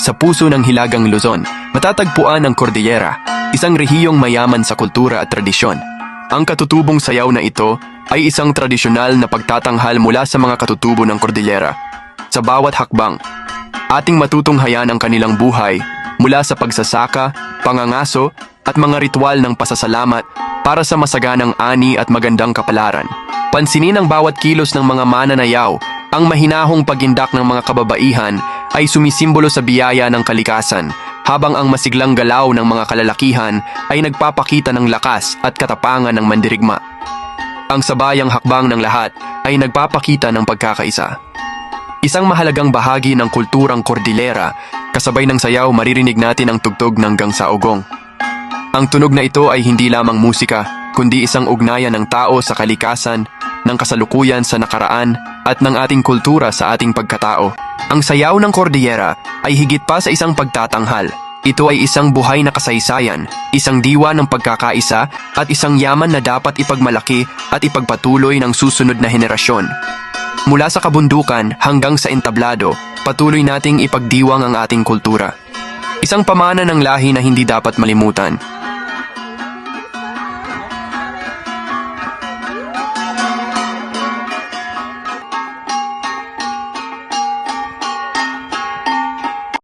sa puso ng Hilagang Luzon, matatagpuan ang Cordillera, isang rehiyong mayaman sa kultura at tradisyon. Ang katutubong sayaw na ito ay isang tradisyonal na pagtatanghal mula sa mga katutubo ng Cordillera. Sa bawat hakbang, ating matutunghayan ang kanilang buhay mula sa pagsasaka, pangangaso, at mga ritual ng pasasalamat para sa masaganang ani at magandang kapalaran. Pansinin ang bawat kilos ng mga mananayaw, ang mahinahong pagindak ng mga kababaihan ay sumisimbolo sa biyaya ng kalikasan, habang ang masiglang galaw ng mga kalalakihan ay nagpapakita ng lakas at katapangan ng mandirigma. Ang sabayang hakbang ng lahat ay nagpapakita ng pagkakaisa. Isang mahalagang bahagi ng kulturang Cordillera, kasabay ng sayaw maririnig natin ang tugtog ng gangsaogong. Ang tunog na ito ay hindi lamang musika, kundi isang ugnayan ng tao sa kalikasan, ng kasalukuyan sa nakaraan, at ng ating kultura sa ating pagkatao. Ang sayaw ng Cordillera ay higit pa sa isang pagtatanghal. Ito ay isang buhay na kasaysayan, isang diwa ng pagkakaisa, at isang yaman na dapat ipagmalaki at ipagpatuloy ng susunod na henerasyon. Mula sa kabundukan hanggang sa entablado, patuloy nating ipagdiwang ang ating kultura. Isang pamana ng lahi na hindi dapat malimutan.